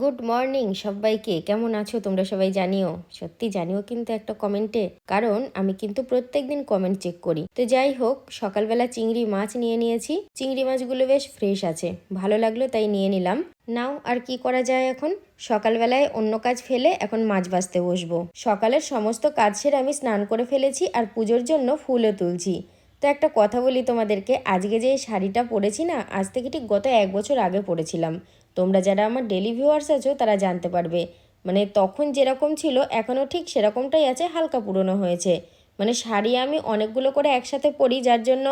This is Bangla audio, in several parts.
গুড মর্নিং সবাইকে, কেমন আছো তোমরা সবাই জানিও? সত্যি জানিও কিন্তু একটা কমেন্টে কারণ আমি কিন্তু প্রত্যেকদিন কমেন্ট চেক করি। তো যাই হোক, সকালবেলা চিংড়ি মাছ নিয়ে নিয়েছি। চিংড়ি মাছগুলো বেশ ফ্রেশ আছে, ভালো লাগল তাই নিয়ে নিলাম। নাও, আর কি করা যায় এখন? সকালবেলায় অন্য কাজ ফেলে এখন মাছ বাছতে বসবো। সকালের সমস্ত কাজ সেরে আমি স্নান করে ফেলেছি আর পুজোর জন্য ফুলও তুলছি। তো একটা কথা বলি তোমাদেরকে, আজকে যে শাড়িটা পরেছি না, আজ থেকে ঠিক গত এক বছর আগে পরেছিলাম। তোমরা যারা আমার ডেলি ভিউয়ার্স আছো তারা জানতে পারবে। মানে তখন যেরকম ছিল এখনও ঠিক সেরকমটাই আছে হালকা পুরনো হয়েছে। মানে শাড়ি আমি অনেকগুলো করে একসাথে পরি যার জন্য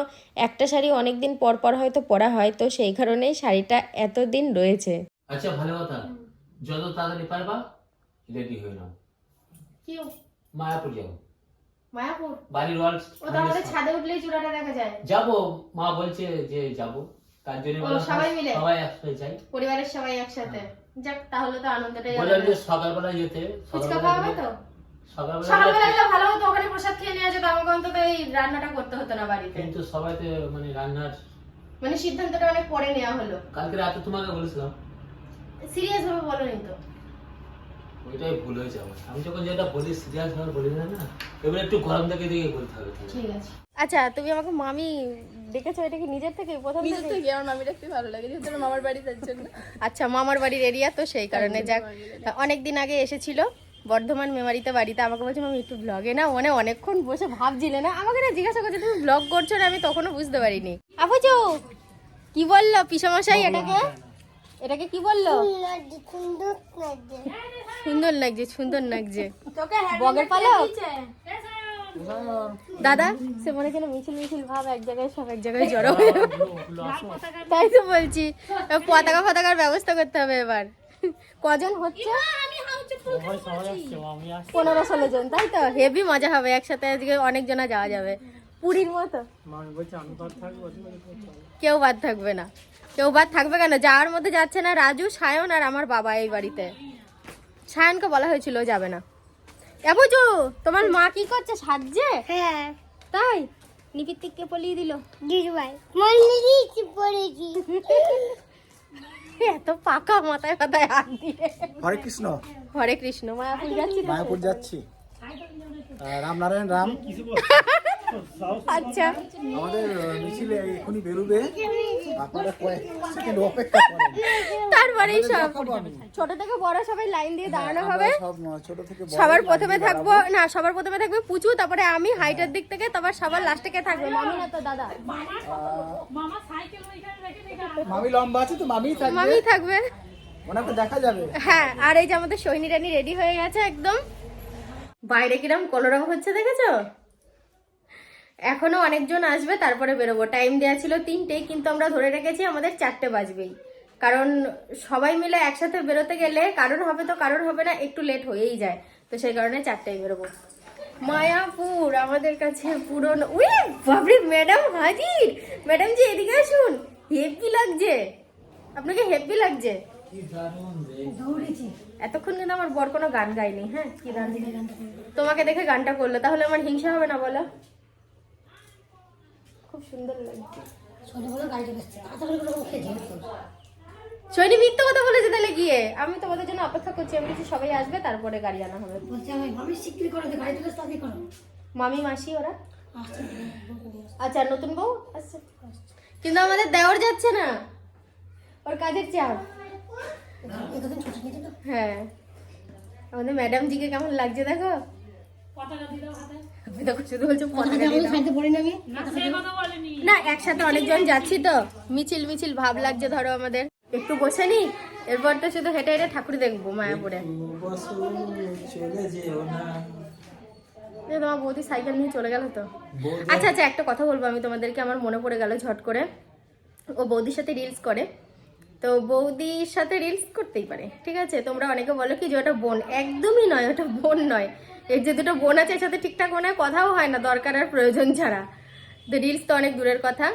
একটা শাড়ি অনেক দিন পর পর হয়তো পরা হয় তো সেই কারণেই শাড়িটা এতদিন রয়েছে। আচ্ছা ভালো কথা। যত তাড়াতাড়ি পারবা রেডি হয়ে নাও। কি মায়াপুর যাব মায়াপুর? বাড়ির ওয়াল ও তো আমাদের ছাদে উঠলেই চূড়াটা দেখা যায়। যাব। মা বলছে যে যাব। তার জন্য সবাই মিলে? সবাই একসাথে যাই। পরিবারের সবাই একসাথে? যাক তাহলে তো আনন্দটাই বললাম যে সকালবেলা যেতে ফুচকা খাওয়া হবে তো? সকালবেলা সকালবেলা গেলে- গেলে ভালো হতো ওখানে প্রসাদ খেয়ে নিয়ে যেত আমাকে অন্তত এই রান্নাটা করতে হতো না বাড়িতে। কিন্তু সবাই তো মানে রান্নার মানে সিদ্ধান্তটা অনেক পরে নেওয়া হলো। কালকে রাতে তোমাকে বলেছিলাম। সিরিয়াস ভাবে বলোনি তো? ওইটাই ভুল হয়ে যাবে আমি যখন যেটা বলি সিরিয়াস ভাবে বলি না না? এবার একটু গরম দেখে দেখে বলতে হবে ঠিক আছে। আচ্ছা তুমি আমাকে মামি ডেকেছো এটা কি নিজের থেকে? প্রথম নিজের থেকে? আমার মামি রাখতে ভালো লাগে যেহেতু আমার মামার বাড়ি তার জন্য। আচ্ছা মামার বাড়ির এরিয়া তো সেই কারণে যাক। অনেক দিন আগে এসেছিল বর্ধমান মেমারিতে বাড়িতে। আমাকে বলছে মামি একটু ব্লগে না মানে অনেকক্ষণ বসে ভাবছিলে না? আমাকে না জিজ্ঞাসা করছে তুমি ব্লগ করছ না? আমি তখনও বুঝতে পারিনি। আবুজু কি বলল পিসামশাই এটাকে? এটাকে কি বলল? সুন্দর লাগছে সুন্দর লাগছে। বগের পালক? দাদা সে মনে যেন মিছিল মিছিল ভাব এক জায়গায় সব এক জায়গায় জড়ো হয়ে তাই তো বলছি পতাকা ফতাকার ব্যবস্থা করতে হবে এবার। কজন হচ্ছে? পনেরো ষোলো জন তাই তো? হেভি মজা হবে একসাথে আজকে অনেক জনা যাওয়া যাবে। পুরীর মতো? কেউ বাদ থাকবে না। কেউ বাদ থাকবে কেন? যাওয়ার মধ্যে যাচ্ছে না রাজু সায়ন আর আমার বাবা এই বাড়িতে। সায়নকে বলা হয়েছিল যাবে না। এ বুঝু তোমার মা কি করছে? সাজছে? হ্যাঁ। তাই? নিপিতিককে পলিয়ে দিল। দিদিভাই মনে দিয়েছি পড়েছি? এত পাকা মাথায় মাথায় হাত দিয়ে। হরে কৃষ্ণ। হরে কৃষ্ণ মায়াপুর যাচ্ছি। মায়াপুর যাচ্ছি। রাম রামনারায়ণ রাম। আচ্ছা। আমাদের মিছিলে বেরোবে। আপনারা কয়েক সেকেন্ড অপেক্ষা করেন। তারপরেই সব। ছোট থেকে বড় সবাই লাইন দিয়ে দাঁড়ানো হবে। ছোট থেকে সবার প্রথমে থাকব না সবার প্রথমে থাকবে পুচু তারপরে আমি হাইটের দিক থেকে তারপর সবার লাস্টে কে থাকবে? মামি না তো দাদা। মামি লম্বা আছে তো মামি থাকবে। মামি থাকবে। ওনাকে দেখা যাবে। হ্যাঁ আর এই যে আমাদের সৈনী রানী রেডি হয়ে গেছে একদম। বাইরে কিরম কলরব হচ্ছে দেখেছ? এখনও অনেকজন আসবে, তারপরে বেরোবো। টাইম দেওয়া ছিল তিনটে, কিন্তু আমরা ধরে রেখেছি আমাদের চারটে বাজবেই। কারণ সবাই মিলে একসাথে বেরোতে গেলে কারোর হবে তো কারোর হবে না, একটু লেট হয়েই যায়। তো সেই কারণে চারটায় বেরোবো। মায়াপুর, আমাদের কাছে পুরনো উই বাবরে ম্যাডাম হাজির! ম্যাডাম জি, এদিকে আসুন। হেভি লাগছে। আপনাকে হেভি লাগছে? এতক্ষণ কিন্তু আমার বর কোনো গান গায়নি হ্যাঁ? তোমাকে দেখে গানটা করল, তাহলে আমার হিংসা হবে না, বলো? সুন্দর লাগছে। সৈনী মিথ্যে কথা বলেছে তাহলে গিয়ে আমি তোমাদের জন্য অপেক্ষা করছি আমি কিছু সবাই আসবে তারপরে গাড়ি আনা হবে। মামি মাসি ওরা? আচ্ছা নতুন বউ? আচ্ছা কিন্তু আমাদের দেওয়ার যাচ্ছে না। ওর কাজের চাপ। হ্যাঁ। আমাদের ম্যাডাম জিকে কেমন লাগছে দেখো? না একসাথে অনেকজন যাচ্ছি তো। মিছিল মিছিল ভাব লাগছে ধরো আমাদের। একটু বসে নি এরপর তো শুধু হেঁটে হেঁটে ঠাকুর দেখব মায়াপুরে। এই তোমার বৌদি সাইকেল নিয়ে চলে গেল তো? আচ্ছা আচ্ছা একটা কথা বলব আমি তোমাদেরকে আমার মনে পড়ে গেল ঝট করে। ও বৌদির সাথে রিলস করে। তো বৌদির সাথে রিলস করতেই পারে ঠিক আছে? তোমরা অনেকে বলো কি যে ওটা বোন? একদমই নয় ওটা বোন নয়। এর যে দুটো বোন আছে এর সাথে ঠিকঠাক মনে হয় কথাও হয় না দরকার আর প্রয়োজন ছাড়া। তো রিলস তো অনেক দূরের কথা।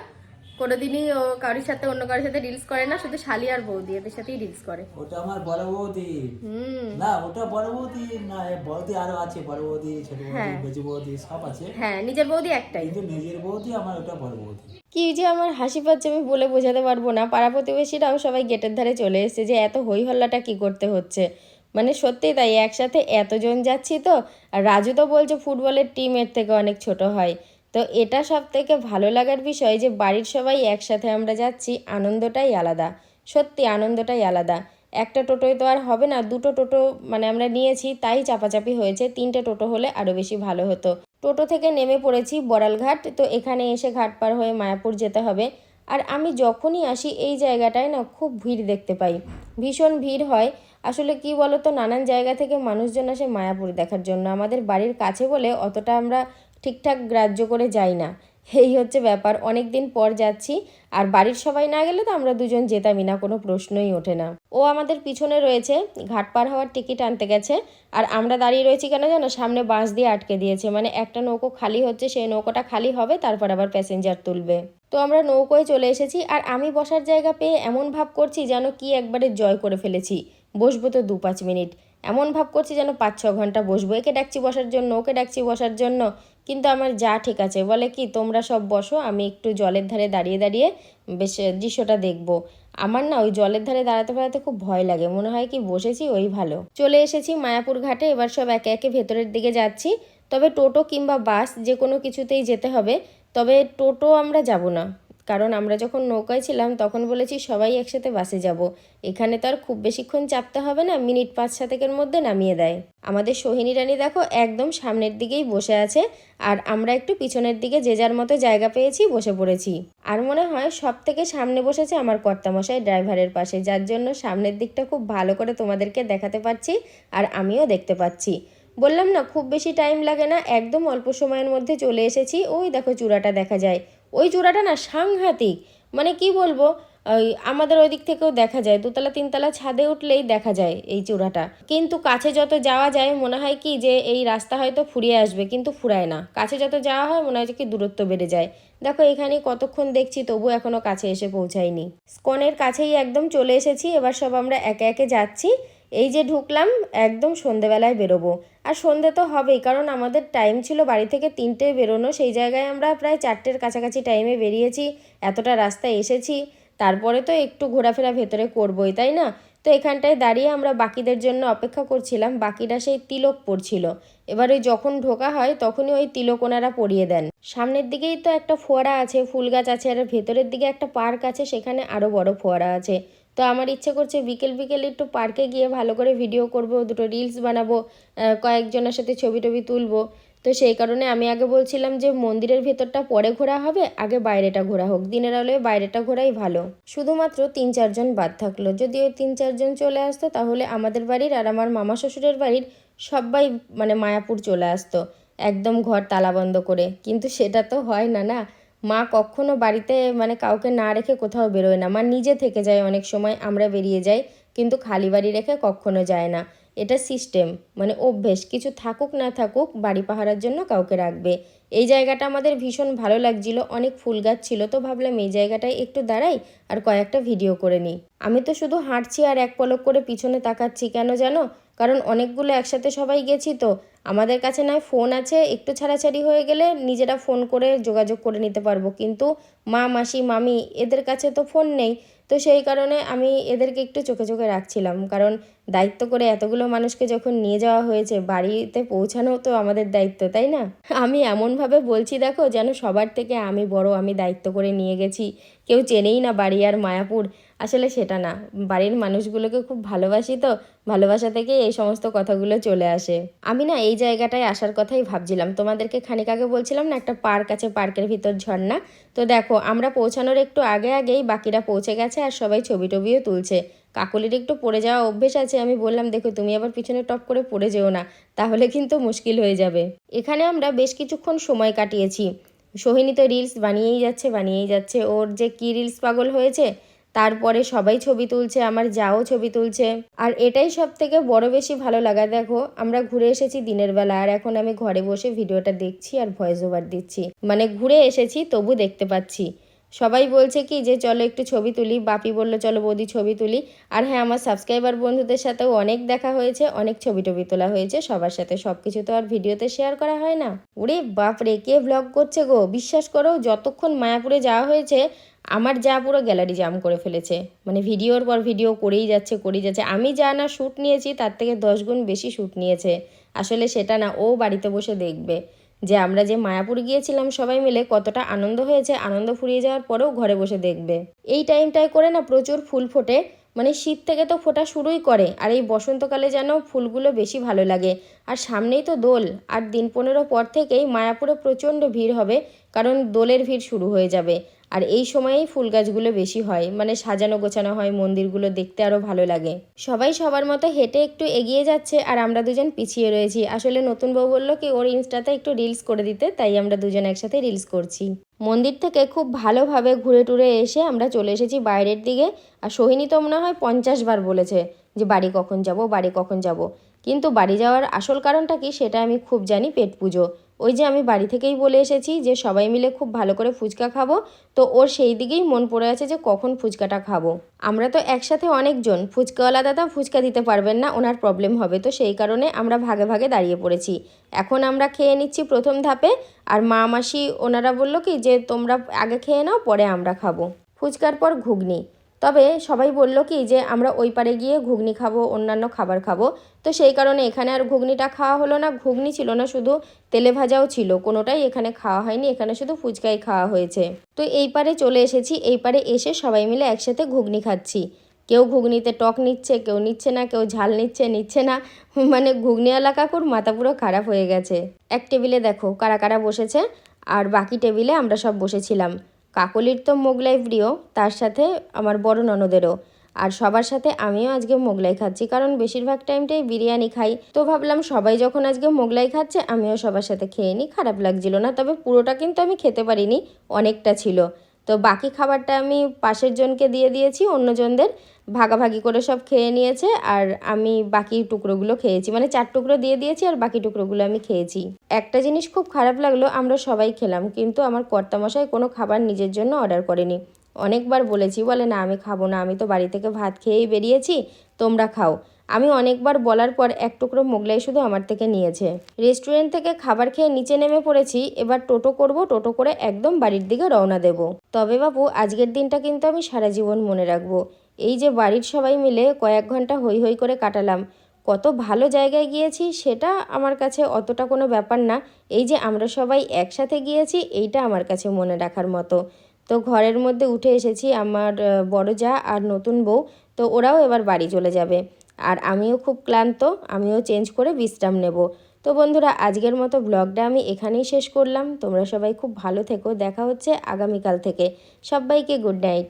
কোনোদিনই ও কারোর সাথে অন্য কারোর সাথে রিলস করে না শুধু শালি আর বৌদি এদের সাথেই রিলস করে। ওটা আমার বড় বৌদি। হুম। না ওটা বড় বৌদি না এ বৌদি আরও আছে বড় বৌদি ছোট বৌদি হ্যাঁ। বৌদি সব আছে। হ্যাঁ নিজের বৌদি একটাই। কিন্তু নিজের বৌদি আমার ওটা বড় বৌদি। কি কি যে আমার হাসি পাচ্ছে আমি বলে বোঝাতে পারব না। পাড়া প্রতিবেশীরাও সবাই গেটের ধারে চলে এসেছে যে এত হই হল্লাটা কি করতে হচ্ছে? মানে সত্যিই তাই, একসাথে এতজন যাচ্ছি তো, আর রাজু তো বলছে ফুটবলের টিম এর থেকে অনেক ছোট হয়। তো এটা সব থেকে ভালো লাগার বিষয় যে বাড়ির সবাই একসাথে আমরা যাচ্ছি, আনন্দটাই আলাদা। সত্যি আনন্দটাই আলাদা। একটা টোটোয় তো আর হবে না, দুটো টোটো মানে আমরা নিয়েছি, তাই চাপাচাপি হয়েছে, তিনটে টোটো হলে আরও বেশি ভালো হতো। টোটো থেকে নেমে পড়েছি বড়ালঘাট, তো এখানে এসে ঘাট পার হয়ে মায়াপুর যেতে হবে। আর আমি যখনই আসি, এই জায়গাটায় না খুব ভিড় দেখতে পাই। ভীষণ ভিড় হয় আসলে কি বলতো, নানান জায়গা থেকে মানুষজন আসে মায়াপুর দেখার জন্য। আমাদের বাড়ির কাছে বলে অতটা আমরা ঠিকঠাক গ্রাহ্য করে যাই না। এই হচ্ছে ব্যাপার। অনেক দিন পর যাচ্ছি, আর বাড়ির সবাই না গেলে তো আমরা দুজন যেতামই না, কোনো প্রশ্নই ওঠে না। ও আমাদের পিছনে রয়েছে, ঘাট পার হওয়ার টিকিট আনতে গেছে, আর আমরা দাঁড়িয়ে রয়েছি কেন জানো, সামনে বাঁশ দিয়ে আটকে দিয়েছে। মানে একটা নৌকো খালি হচ্ছে, সেই নৌকোটা খালি হবে, তারপর আবার প্যাসেঞ্জার তুলবে। তো আমরা নৌকোয় চলে এসেছি, আর আমি বসার জায়গা পেয়ে এমন ভাব করছি যেন কি একবারে জয় করে ফেলেছি। বসবো তো দু পাঁচ মিনিট। এমন ভাব করছি যেন পাঁচ ছ ঘণ্টা বসবো। একে ডাকছি বসার জন্য, ওকে ডাকছি বসার জন্য। কিন্তু আমার যা ঠিক আছে। বলে কি, তোমরা সব বসো, আমি একটু জলের ধারে দাঁড়িয়ে দাঁড়িয়ে বেশ দৃশ্যটা দেখব। আমার না ওই জলের ধারে দাঁড়াতে দাঁড়াতে খুব ভয় লাগে। মনে হয় কি, বসেছি, ওই ভালো। চলে এসেছি মায়াপুর ঘাটে। এবার সব একে একে ভেতরের দিকে যাচ্ছি। তবে টোটো কিংবা বাস যে কোনো কিছুতেই যেতে হবে। তবে টোটো আমরা যাব না। কারণ আমরা যখন নৌকায় ছিলাম, তখন বলেছি সবাই একসাথে বাসে যাব। এখানে তো আর খুব বেশিক্ষণ চাপতে হবে না, মিনিট পাঁচ সাতেকের মধ্যে নামিয়ে দেয়। আমাদের সোহিনী রানী দেখো একদম সামনের দিকেই বসে আছে, আর আমরা একটু পিছনের দিকে যে যার মতো জায়গা পেয়েছি বসে পড়েছি। আর মনে হয় সব থেকে সামনে বসেছে আমার কর্তামশাই ড্রাইভারের পাশে, যার জন্য সামনের দিকটা খুব ভালো করে তোমাদেরকে দেখাতে পাচ্ছি আর আমিও দেখতে পাচ্ছি। বললাম না, খুব বেশি টাইম লাগে না, একদম অল্প সময়ের মধ্যে চলে এসেছি। ওই দেখো চূড়াটা দেখা যায়। ওই চূড়াটা না সাংঘাতিক। মানে কি বলব, ওই আমাদের ওই দিক থেকেও দেখা যায়, দোতলা, তিনতলা ছাদে উঠলেই দেখা যায় এই চূড়াটা। কিন্তু কাছে যত যাওয়া যায়, মনে হয় কি যে এই রাস্তা হয়তো ফুরিয়ে আসবে, কিন্তু ফুরায় না। কাছে যত যাওয়া হয়, মনে হয় যে কি দূরত্ব বেড়ে যায়। দেখো, এখানে কতক্ষণ দেখছি তবু এখনও কাছে এসে পৌঁছায়নি। স্কনের কাছেই একদম চলে এসেছি, এবার সব আমরা একে একে যাচ্ছি। এই যে ঢুকলাম, একদম সন্ধেবেলায় বেরোবো। আর সন্ধে তো হবেই, কারণ আমাদের টাইম ছিল বাড়ি থেকে তিনটে বেরোনো, সেই জায়গায় আমরা প্রায় চারটের কাছাকাছি টাইমে বেরিয়েছি, এতটা রাস্তায় এসেছি। তারপরে তো একটু ঘোরাফেরা ভেতরে করবোই, তাই না? তো এখানটায় দাঁড়িয়ে আমরা বাকিদের জন্য অপেক্ষা করছিলাম, বাকিরা সেই তিলক পড়ছিল এবার যখন ঢোকা হয়, তখনই ওই তিলক ওনারা পরিয়ে দেন। সামনের দিকেই তো একটা ফোয়ারা আছে, ফুল গাছ আছে, আর ভেতরের দিকে একটা পার্ক আছে, সেখানে আরও বড় ফোয়ারা আছে। তো আমার ইচ্ছে করছে বিকেল বিকেল একটু পার্কে গিয়ে ভালো করে ভিডিও করব, দুটো রিলস বানাবো কয়েকজনের সাথে ছবি টবি তুলবো। তো সেই কারণে আমি আগে বলছিলাম যে মন্দিরের ভেতরটা পরে ঘোরা হবে, আগে বাইরেটা ঘোরা হোক। দিনের আলোয় বাইরেটা ঘোরাই ভালো। শুধুমাত্র তিন চারজন বাদ থাকল। যদি ওই তিন চারজন চলে আসতো, তাহলে আমাদের বাড়ির আর আমার মামা শ্বশুরের বাড়ির সবাই মানে মায়াপুর চলে আসতো, একদম ঘর তালাবন্ধ করে। কিন্তু সেটা তো হয় না না। মা কখনো বাড়িতে মানে কাউকে না রেখে কোথাও বেরোয় না। মা নিজে থেকে যায় অনেক সময়, আমরা বেরিয়ে যাই, কিন্তু খালি বাড়ি রেখে কখনো যায় না। এটা সিস্টেম মানে অভ্যেস। কিছু থাকুক না থাকুক, বাড়ি পাহারার জন্য কাউকে রাখবে। এই জায়গাটা আমাদের ভীষণ ভালো লাগছিল, অনেক ফুল গাছ ছিল, তো ভাবলাম এই জায়গাটায় একটু দাঁড়াই আর কয়েকটা ভিডিও করে নিই। আমি তো শুধু হাঁটছি আর এক পলক করে পিছনে তাকাচ্ছি, কেন জানো? কারণ অনেকগুলো একসাথে সবাই গেছি তো। আমাদের কাছে নয় ফোন আছে, একটু ছাড়াছাড়ি হয়ে গেলে নিজেরা ফোন করে যোগাযোগ করে নিতে পারব। কিন্তু মা, মাসি, মামি, এদের কাছে তো ফোন নেই। তো সেই কারণে আমি এদেরকে একটু চোখে চোখে রাখছিলাম। কারণ দায়িত্ব করে এতগুলো মানুষকে যখন নিয়ে যাওয়া হয়েছে, বাড়িতে পৌঁছানো তো আমাদের দায়িত্ব, তাই না? আমি এমনভাবে বলছি, দেখো, যেন সবার থেকে আমি বড়, আমি দায়িত্ব করে নিয়ে গেছি। কেউ চেনেই না বাড়ি আর মায়াপুর। আসলে সেটা না। বাড়ির মানুষগুলোকে খুব ভালোবাসি তো, ভালোবাসা থেকে এই সমস্ত কথাগুলো চলে আসে। আমি না এই জায়গাটায় আসার কথাই ভাবছিলাম। তোমাদেরকে খানিক আগে বলছিলাম না, একটা পার্ক আছে, পার্কের ভিতর ঝর্ণা। তো দেখো, আমরা পৌঁছানোর একটু আগে আগেই বাকিরা পৌঁছে গেছে আর সবাই ছবি টবিও তুলছে। কাকলির একটু পড়ে যাওয়া অভ্যেস আছে, আমি বললাম, দেখো, তুমি আবার পিছনে টপ করে পড়ে যেও না, তাহলে কিন্তু মুশকিল হয়ে যাবে। এখানে আমরা বেশ কিছুক্ষণ সময় কাটিয়েছি। সোহিনী তো রিলস বানিয়েই যাচ্ছে বানিয়েই যাচ্ছে। ওর যে কি রিলস পাগল হয়েছে তারপরে সবাই ছবি তুলছে, আমার যাও ছবি তুলছে। আর এটাই সব থেকে বড় বেশি ভালো লাগা, দেখো, আমরা ঘুরে এসেছি দিনের বেলা, আর এখন আমি ঘরে বসে ভিডিওটা দেখছি আর ভয়েস ওভার দিচ্ছি। মানে ঘুরে এসেছি, তবু দেখতে পাচ্ছি। সবাই বলছে কি যে, চলো একটু ছবি তুলি। বাপি বলল, চলো বৌদি ছবি তুলি। আর হ্যাঁ আমার সাবস্ক্রাইবার বন্ধুদের সাথেও অনেক দেখা হয়েছে, অনেক ছবি টবি তোলা হয়েছে। সবার সাথে সব কিছু তো আর ভিডিওতে শেয়ার করা হয় না। ওরে বাপরে, কে ব্লগ করছে গো? বিশ্বাস করো, যতক্ষণ মায়াপুরে যাওয়া হয়েছে আমার যা পুরো গ্যালারি জাম করে ফেলেছে। মানে ভিডিওর পর ভিডিও করেই যাচ্ছে করেই যাচ্ছে। আমি যা না শ্যুট নিয়েছি, তার থেকে দশ গুণ বেশি শ্যুট নিয়েছে। আসলে সেটা না, ও বাড়িতে বসে দেখবে। যে আমরা যে মায়াপুর গিয়েছিলাম সবাই মিলে, কতটা আনন্দ হয়েছে, আনন্দ ফুরিয়ে যাওয়ার পরেও ঘরে বসে দেখবে। এই টাইমটায় করে না প্রচুর ফুল ফোটে। মানে শীত থেকে তো ফোটা শুরুই করে। আর এই বসন্তকালে যেন ফুলগুলো বেশি ভালো লাগে। আর সামনেই তো দোল। আর দিন পনেরো পর থেকেই মায়াপুরে প্রচণ্ড ভিড় হবে। কারণ দোলের ভিড় শুরু হয়ে যাবে। আর এই সময়েই ফুল গাছগুলো বেশি হয়। মানে সাজানো গোছানো হয়, মন্দিরগুলো দেখতে আরও ভালো লাগে। সবাই সবার মতো হেঁটে একটু এগিয়ে যাচ্ছে আর আমরা দুজন পিছিয়ে রয়েছি। আসলে নতুন বউ বলল কি, ওর ইনস্টাতে একটু রিলস করে দিতে, তাই আমরা দুজন একসাথে রিলস করছি। মন্দির থেকে খুব ভালোভাবে ঘুরে টুরে এসে আমরা চলে এসেছি বাইরের দিকে। আর সোহিনী তো মনে হয় পঞ্চাশ বার বলেছে যে, বাড়ি কখন যাব, বাড়ি কখন যাব? কিন্তু বাড়ি যাওয়ার আসল কারণটা কি, সেটা আমি খুব জানি, পেট পুজো। ওই যে আমি বাড়ি থেকেই বলে এসেছি যে সবাই মিলে খুব ভালো করে ফুচকা খাব। তো ওর সেই দিকেই মন পড়ে আছে যে কখন ফুচকাটা খাব। আমরা তো একসাথে অনেকজন, ফুচকাওয়ালা দাদা ফুচকা দিতে পারবেন না, ওনার প্রবলেম হবে। তো সেই কারণে আমরা ভাগে ভাগে দাঁড়িয়ে পড়েছি। এখন আমরা খেয়ে নিচ্ছি প্রথম ধাপে। আর মা মাসি, ওনারা বলল কি যে তোমরা আগে খেয়ে নাও, পরে আমরা খাব। ফুচকার পর ঘুগনি। তবে সবাই বলল কি যে, আমরা ওই পারে গিয়ে ঘুগনি খাব, অন্যান্য খাবার খাব। তো সেই কারণে এখানে আর ঘুগনিটা খাওয়া হলো না। ঘুগনি ছিল না, শুধু তেলে ভাজাও ছিল। কোনোটাই এখানে খাওয়া হয়নি। এখানে শুধু ফুচকাই খাওয়া হয়েছে। তো এই পারে চলে এসেছি। এই পারে এসে সবাই মিলে একসাথে ঘুগনি খাচ্ছি। কেউ ঘুগনিতে টক নিচ্ছে, কেউ নিচ্ছে না, কেউ ঝাল নিচ্ছে নিচ্ছে না। মানে ঘুগনিওয়ালা কাকুর মাথা পুরো খারাপ হয়ে গেছে। এক টেবিলে দেখো, কারা কারা বসেছে। আর বাকি টেবিলে আমরা সব বসেছিলাম। কাকলির তো মোগলাই প্রিয়, তার সাথে আমার বড় ননদেরও। আর সবার সাথে আমিও আজকে মোগলাই খাচ্ছি, কারণ বেশিরভাগ টাইমটাই বিরিয়ানি খাই। তো ভাবলাম সবাই যখন আজকে মোগলাই খাচ্ছে, আমিও সবার সাথে খেয়ে নিই, খারাপ লাগছিল না, তবে পুরোটা কিন্তু আমি খেতে পারিনি, অনেকটা ছিল। তো বাকি খাবারটা আমি পাশের জনকে দিয়ে দিয়েছি, অন্যজনদের ভাগাভাগি করে সব খেয়ে নিয়েছে আর আমি বাকি টুকরোগুলো খেয়েছি। মানে চার টুকরো দিয়ে দিয়েছি আর বাকি টুকরোগুলো আমি খেয়েছি। একটা জিনিস খুব খারাপ লাগল, আমরা সবাই খেলাম, কিন্তু আমার কর্তামশাই কোনো খাবার নিজের জন্য অর্ডার করেনি। অনেকবার বলেছি, বলে, না, আমি খাব না, আমি তো বাড়ি থেকে ভাত খেয়েই বেরিয়েছি, তোমরা খাও। আমি অনেকবার বলার পর এক টুকরো মোগলাই শুধু আমার থেকে নিয়েছে। রেস্টুরেন্ট থেকে খাবার খেয়ে নিচে নেমে পড়েছি, এবার টোটো করব, টোটো করে একদম বাড়ির দিকে রওনা দেব। তবে বাবু, আজকের দিনটা কিন্তু আমি সারা জীবন মনে রাখব। এই যে বাড়ির সবাই মিলে কয়েক ঘণ্টা হই হই করে কাটালাম, কত ভালো জায়গায় গিয়েছি সেটা আমার কাছে অতটা কোনো ব্যাপার না। এই যে আমরা সবাই একসাথে গিয়েছি, এইটা আমার কাছে মনে রাখার মতো। তো ঘরের মধ্যে উঠে এসেছি আমার বড় যা আর নতুন বউ, তো ওরাও এবার বাড়ি চলে যাবে। আর আমিও খুব ক্লান্ত, আমিও চেঞ্জ করে বিশ্রাম নেব। তো বন্ধুরা, আজকের মতো ব্লগটা আমি এখানেই শেষ করলাম। তোমরা সবাই খুব ভালো থেকো, দেখা হচ্ছে আগামীকাল থেকে। সবাইকে গুড নাইট